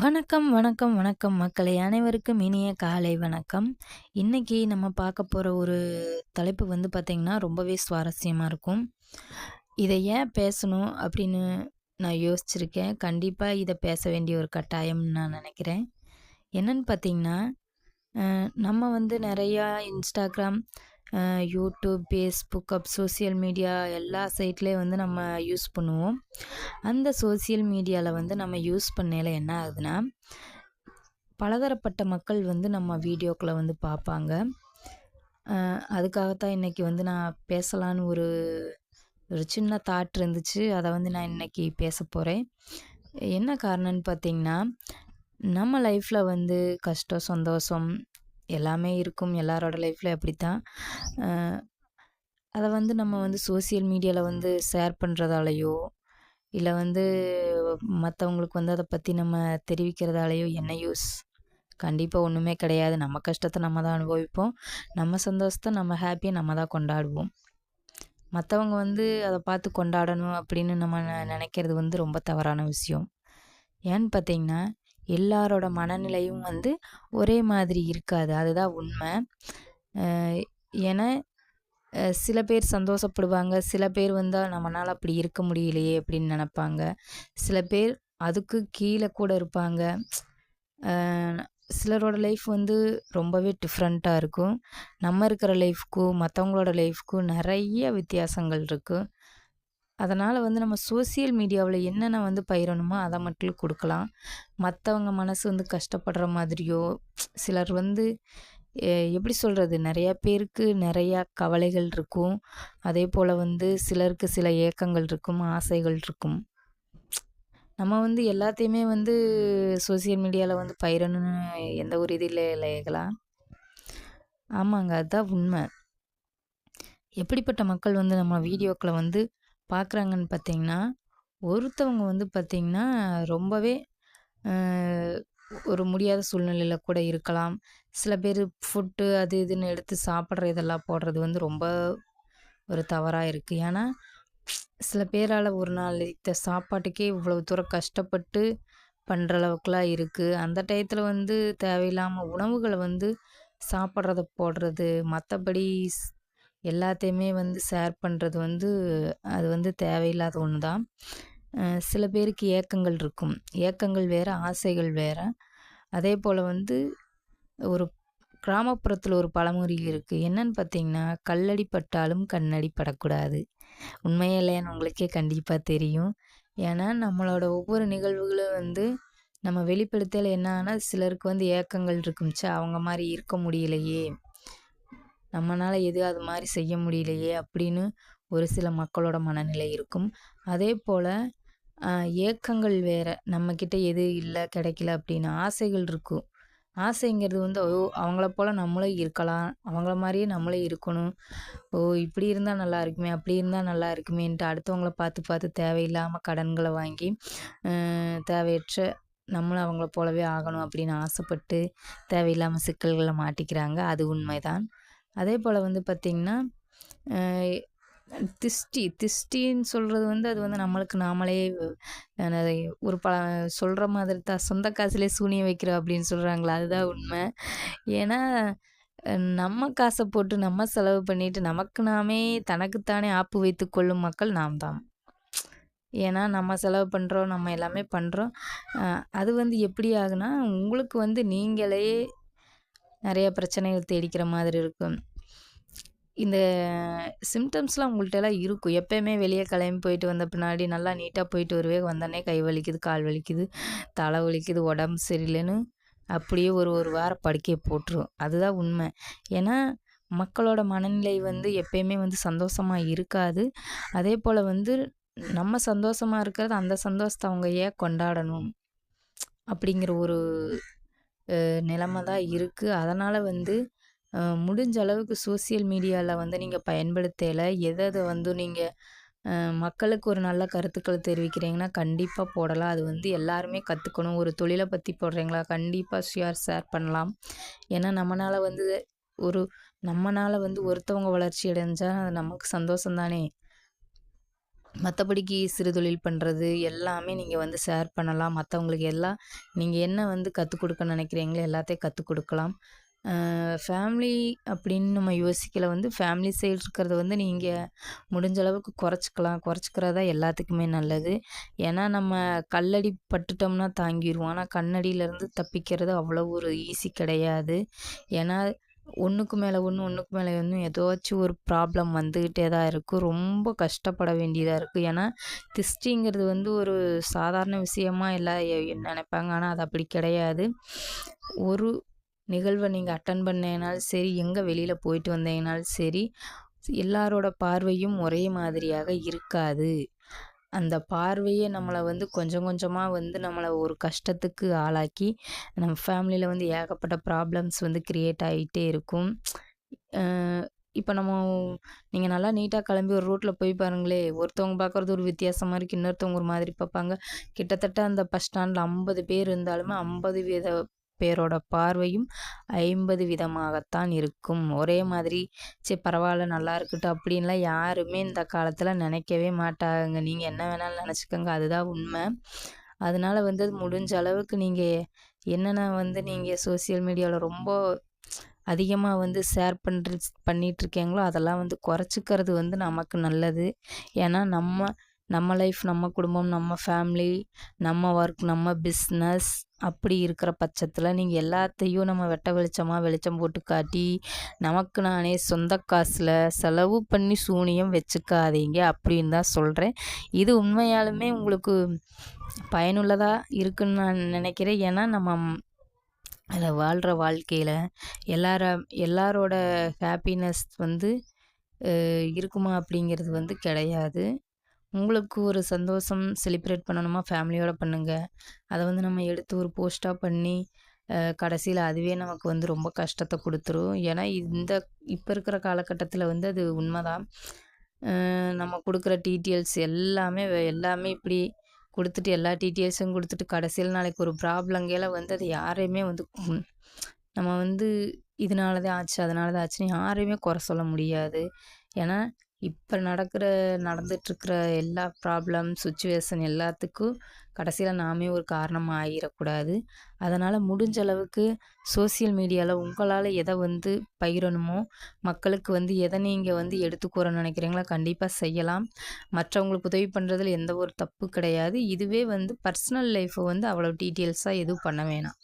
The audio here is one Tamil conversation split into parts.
வணக்கம், வணக்கம், வணக்கம் மக்களை அனைவருக்கும் இனிய காலை வணக்கம். இன்னைக்கு நம்ம பார்க்க போகிற ஒரு தலைப்பு வந்து பார்த்திங்கன்னா ரொம்பவே சுவாரஸ்யமாக இருக்கும். இதை ஏன் பேசணும் அப்படின்னு நான் யோசிச்சிருக்கேன். கண்டிப்பாக இதை பேச வேண்டிய ஒரு கட்டாயம்னு நான் நினைக்கிறேன் என்னன்னு பார்த்தீங்கன்னா, நம்ம வந்து நிறையா Instagram YouTube Facebook app social media எல்லா சைட்லேயும் வந்து நம்ம யூஸ் பண்ணுவோம். அந்த சோசியல் மீடியாவில் வந்து நம்ம யூஸ் பண்ணையில என்ன ஆகுதுன்னா, பலதரப்பட்ட மக்கள் வந்து நம்ம வீடியோக்களை வந்து பார்ப்பாங்க. அதுக்காகத்தான் இன்றைக்கி வந்து நான் பேசலான்னு ஒரு ஒரு சின்ன தாட் இருந்துச்சு. அதை வந்து நான் இன்றைக்கி பேசப் போகிறேன் என்ன காரணம்னு பார்த்தீங்கன்னா, நம்ம லைஃப்பில் வந்து கஷ்டம், சந்தோஷம் எல்லாமே இருக்கும். எல்லாரோட லைஃப்பில் அப்படித்தான். தான் அதை வந்து நம்ம வந்து சோசியல் மீடியாவில் வந்து ஷேர் பண்ணுறதாலையோ இல்லை வந்து மற்றவங்களுக்கு வந்து அதை பற்றி நம்ம தெரிவிக்கிறதாலேயோ என்ன யூஸ்? கண்டிப்பாக ஒன்றுமே கிடையாது. நம்ம கஷ்டத்தை நம்ம தான் அனுபவிப்போம். நம்ம சந்தோஷத்தை நம்ம ஹாப்பியாக நம்ம தான் கொண்டாடுவோம். மற்றவங்க வந்து அதை பார்த்து கொண்டாடணும் அப்படின்னு நம்ம நினைக்கிறது வந்து ரொம்ப தவறான விஷயம். ஏன்னு பார்த்தீங்கன்னா, எல்லாரோட மனநிலையும் வந்து ஒரே மாதிரி இருக்காது. அதுதான் உண்மை ஏன்னா, சில பேர் சந்தோஷப்படுவாங்க. சில பேர் வந்து நம்மளால் அப்படி இருக்க முடியலையே அப்படின்னு நினப்பாங்க சில பேர் அதுக்கு கீழே கூட இருப்பாங்க. சிலரோட லைஃப் வந்து ரொம்பவே டிஃப்ரெண்ட்டாக இருக்கும். நம்ம இருக்கிற லைஃப்க்கும், மற்றவங்களோட லைஃப்க்கும் நிறைய வித்தியாசங்கள் இருக்குது அதனால் வந்து நம்ம சோசியல் மீடியாவில் என்னென்ன வந்து பயிரணுமோ அதை மட்டும் கொடுக்கலாம் மற்றவங்க மனசு வந்து கஷ்டப்படுற மாதிரியோ, சிலர் வந்து எப்படி சொல்கிறது நிறையா பேருக்கு நிறையா கவலைகள் இருக்கும். அதே போல் வந்து சிலருக்கு சில ஏக்கங்கள் இருக்கும், ஆசைகள் இருக்கும். நம்ம வந்து எல்லாத்தையுமே வந்து சோசியல் மீடியாவில் வந்து பயிரணும்னு எந்த ஒரு இது இல்லை இல்லைகளா? ஆமாங்க. அதுதான் உண்மை எப்படிப்பட்ட மக்கள் வந்து நம்ம வீடியோக்களை வந்து பார்க்குறாங்கன்னு பார்த்தீங்கன்னா, ஒருத்தவங்க வந்து பார்த்திங்கன்னா ரொம்பவே ஒரு முடியாத சூழ்நிலையில் கூட இருக்கலாம். சில பேர் ஃபுட்டு அது இதுன்னு எடுத்து சாப்பிட்ற இதெல்லாம் போடுறது வந்து ரொம்ப ஒரு தவறாக இருக்குது ஏன்னா, சில பேரால் ஒரு நாள் இத்த சாப்பாட்டுக்கே இவ்வளவு தூரம் கஷ்டப்பட்டு பண்ணுற அளவுக்குலாம் இருக்குது அந்த டயத்தில் வந்து தேவையில்லாமல் உணவுகளை வந்து சாப்பிட்றத போடுறது, மற்றபடி எல்லாத்தையுமே வந்து ஷேர் பண்ணுறது வந்து அது வந்து தேவையில்லாத ஒன்று தான். சில பேருக்கு ஏக்கங்கள் இருக்கும். ஏக்கங்கள் வேறு ஆசைகள் வேறே அதே போல் வந்து ஒரு கிராமப்புறத்தில் ஒரு பழமொழி இருக்குது என்னன்னு பார்த்தீங்கன்னா, "கல்லடி பட்டாலும் கண்ணடி படக்கூடாது." உண்மையே இல்லையான்னு உங்களுக்கே கண்டிப்பாக தெரியும். ஏன்னா, நம்மளோட ஒவ்வொரு நிகழ்வுகளும் வந்து நம்ம வெளிப்படுத்தல என்ன ஆனால் சிலருக்கு வந்து ஏக்கங்கள் இருக்கும்ச்சா அவங்க மாதிரி இருக்க முடியலையே! நம்மளால் எது அது மாதிரி செய்ய முடியலையே! அப்படின்னு ஒரு சில மக்களோட மனநிலை இருக்கும். அதே போல் ஏக்கங்கள் வேறு நம்மக்கிட்ட எது இல்லை கிடைக்கல அப்படின்னு ஆசைகள் இருக்கும். ஆசைங்கிறது வந்து, "ஓ! அவங்கள போல் நம்மளும் இருக்கலாம். அவங்கள மாதிரியே நம்மளே இருக்கணும். ஓ! இப்படி இருந்தால் நல்லா இருக்குமே, அப்படி இருந்தால் நல்லா இருக்குமேன்ட்டு" அடுத்தவங்கள பார்த்து பார்த்து தேவையில்லாமல் கடன்களை வாங்கி, தேவையற்ற நம்மளும் அவங்கள போலவே ஆகணும் அப்படின்னு ஆசைப்பட்டு, தேவையில்லாமல் சிக்கல்களை மாட்டிக்கிறாங்க. அது உண்மைதான். அதே போல் வந்து பார்த்திங்கன்னா திஷ்டி திஷ்டின்னு சொல்கிறது வந்து அது வந்து நம்மளுக்கு நாமளே ஒரு ப சொல்கிற மாதிரி தான். "சொந்த காசுலே சூனியம் வைக்கிறோம்" அப்படின்னு சொல்கிறாங்களா அதுதான் உண்மை. ஏன்னா, நம்ம காசை போட்டு நம்ம செலவு பண்ணிட்டு, நமக்கு நாமே தனக்குத்தானே ஆப்பு வைத்து கொள்ளும் மக்கள் நாம் தான். ஏன்னா, நம்ம செலவு பண்ணுறோம் நம்ம எல்லாமே பண்ணுறோம் அது வந்து எப்படி ஆகுனா உங்களுக்கு வந்து நீங்களே நிறைய பிரச்சனைகள் தேடிக்கிற மாதிரி இருக்கும். இந்த சிம்டம்ஸ்லாம் உங்கள்கிட்டலாம் இருக்கும். எப்பயுமே வெளியே கிளம்பி போயிட்டு வந்த பின்னாடி நல்லா நீட்டாக போயிட்டு வருவே வந்தோடனே கை வலிக்குது, கால் வலிக்குது, தலை வலிக்குது, உடம்பு சரியில்லைன்னு அப்படியே ஒரு ஒரு வாரம் படுக்கையை போட்டுரும். அதுதான் உண்மை ஏன்னா, மக்களோட மனநிலை வந்து எப்பயுமே வந்து சந்தோஷமாக இருக்காது. அதே போல் வந்து நம்ம சந்தோஷமாக இருக்கிறது, அந்த சந்தோஷத்தை அவங்க ஏன் கொண்டாடணும்? அப்படிங்கிற ஒரு நிலமை தான் இருக்குது அதனால் வந்து முடிஞ்ச அளவுக்கு சோசியல் மீடியாவில் வந்து நீங்கள் பயன்படுத்தையில, எதை வந்து நீங்கள் மக்களுக்கு ஒரு நல்ல கருத்துக்களை தெரிவிக்கிறீங்கன்னா, கண்டிப்பாக போடலாம். அது வந்து எல்லாருமே கற்றுக்கணும் ஒரு தொழிலை பற்றி போடுறீங்களா, கண்டிப்பாக ஷேர் ஷேர் பண்ணலாம். ஏன்னா, நம்மளால் வந்து ஒரு நம்மளால் வந்து ஒருத்தவங்க வளர்ச்சி அடைஞ்சால் அது நமக்கு சந்தோஷம் தானே! மற்றபடிக்கு சிறுதொழில் பண்ணுறது எல்லாமே நீங்கள் வந்து ஷேர் பண்ணலாம். மற்றவங்களுக்கு எல்லாம் நீங்கள் என்ன வந்து கற்றுக் கொடுக்க நினைக்கிறீங்களோ எல்லாத்தையும் கற்றுக் கொடுக்கலாம். ஃபேமிலி அப்படின்னு நம்ம யோசிக்கல வந்து ஃபேமிலி சைடு இருக்கிறத வந்து நீங்கள் முடிஞ்ச அளவுக்கு குறைச்சிக்கலாம். குறைச்சிக்கிறது தான் எல்லாத்துக்குமே நல்லது. ஏன்னா நம்ம கல்லடி பட்டுட்டோம்னா தாங்கிடுவோம் ஆனால் கண்ணடியிலேருந்து தப்பிக்கிறது அவ்வளோ ஒரு ஈஸி கிடையாது. ஏன்னா ஒன்றுக்கு மேலே ஒன்று ஒன்றுக்கு மேலே ஒன்று ஏதாச்சும் ஒரு ப்ராப்ளம் வந்துக்கிட்டே தான் இருக்கும் ரொம்ப கஷ்டப்பட வேண்டியதாக இருக்குது ஏன்னா திஷ்டிங்கிறது வந்து ஒரு சாதாரண விஷயமா எல்லாம் நினைப்பாங்க. ஆனால் அது அப்படி கிடையாது. ஒரு நிகழ்வை நீங்கள் அட்டன் பண்ணேனாலும் சரி எங்கே வெளியில் போயிட்டு வந்தீங்கனாலும் சரி எல்லாரோட பார்வையும் ஒரே மாதிரியாக இருக்காது. அந்த பார்வையே நம்மளை வந்து கொஞ்சம் கொஞ்சமாக வந்து நம்மளை ஒரு கஷ்டத்துக்கு ஆளாக்கி நம்ம ஃபேமிலியில் வந்து ஏகப்பட்ட ப்ராப்ளம்ஸ் வந்து க்ரியேட் ஆகிட்டே இருக்கும். இப்போ நம்ம நீங்கள் நல்லா நீட்டாக கிளம்பி ஒரு ரோட்டில் போய் பாருங்களே ஒருத்தவங்க பார்க்குறது ஒரு வித்தியாசமாக இருக்குது இன்னொருத்தவங்க ஒரு மாதிரி பார்ப்பாங்க கிட்டத்தட்ட அந்த பஸ் ஸ்டாண்டில் ஐம்பது பேர் இருந்தாலுமே ஐம்பது வித பேரோட பார்வையும் ஐம்பது விதமாகத்தான் இருக்கும். ஒரே மாதிரி சரி பரவாயில்ல நல்லா இருக்கட்டும் அப்படின்லாம் யாருமே இந்த காலத்தில் நினைக்கவே மாட்டாங்க நீங்கள் என்ன வேணாலும் நினச்சிக்கோங்க. அதுதான் உண்மை. அதனால் வந்து முடிஞ்ச அளவுக்கு நீங்கள் என்னென்ன வந்து நீங்கள் சோசியல் மீடியாவில் ரொம்ப அதிகமாக வந்து ஷேர் பண்ணுற பண்ணிகிட்ருக்கீங்களோ அதெல்லாம் வந்து குறைச்சிக்கிறது வந்து நமக்கு நல்லது. ஏன்னா நம்ம நம்ம லைஃப் நம்ம குடும்பம் நம்ம ஃபேமிலி நம்ம ஒர்க் நம்ம பிஸ்னஸ் அப்படி இருக்கிற பட்சத்தில் நீங்கள் எல்லாத்தையும் நம்ம வெட்ட வெளிச்சமாக வெளிச்சம் போட்டு காட்டி நமக்கு நானே சொந்த காசில் செலவு பண்ணி சூனியம் வச்சுக்காதீங்க அப்படின்னு தான் சொல்கிறேன் இது உண்மையாலுமே உங்களுக்கு பயனுள்ளதாக இருக்குன்னு நான் நினைக்கிறேன். ஏன்னா நம்ம அதில் வாழ்கிற வாழ்க்கையில் எல்லார எல்லாரோட ஹாப்பினஸ் வந்து இருக்குமா அப்படிங்கிறது வந்து கிடையாது. உங்களுக்கு ஒரு சந்தோஷம் செலிப்ரேட் பண்ணணுமா? ஃபேமிலியோடு பண்ணுங்கள் அதை வந்து நம்ம எடுத்து ஒரு போஸ்ட்டாக பண்ணி கடைசியில் அதுவே நமக்கு வந்து ரொம்ப கஷ்டத்தை கொடுத்துரும். ஏன்னா இந்த இப்போ இருக்கிற காலகட்டத்தில் வந்து அது உண்மைதான். நம்ம கொடுக்குற டீட்டெயில்ஸ் எல்லாமே எல்லாமே இப்படி கொடுத்துட்டு எல்லா டீட்டெயில்ஸும் கொடுத்துட்டு கடைசியில் நாளைக்கு ஒரு ப்ராப்ளங்கையில் வந்து அது யாரையுமே வந்து நம்ம வந்து இதனால தான் ஆச்சு அதனால தான் ஆச்சுன்னு யாரையுமே குறை சொல்ல முடியாது. ஏன்னா இப்போ நடக்கிற நடந்துட்டுருக்கிற எல்லா ப்ராப்ளம் சுச்சுவேஷன் எல்லாத்துக்கும் கடைசியில் நாமே ஒரு காரணமாக ஆகிடக்கூடாது அதனால் முடிஞ்ச அளவுக்கு சோசியல் மீடியாவில் உங்களால் எதை வந்து பகிரணுமோ மக்களுக்கு வந்து எதை நீங்கள் வந்து எடுத்துக்கூறன்னு நினைக்கிறீங்களோ கண்டிப்பாக செய்யலாம். மற்றவங்களுக்கு உதவி பண்ணுறதுல எந்த ஒரு தப்பு கிடையாது. இதுவே வந்து பர்சனல் லைஃப்பை வந்து அவ்வளோ டீட்டெயில்ஸாக எதுவும் பண்ண வேணாம்.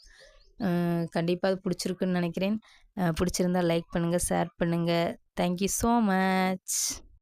கண்டிப்பாக அது பிடிச்சிருக்குன்னு நினைக்கிறேன். பிடிச்சிருந்தா லைக் பண்ணுங்கள் ஷேர் பண்ணுங்கள் தேங்க்யூ ஸோ மச்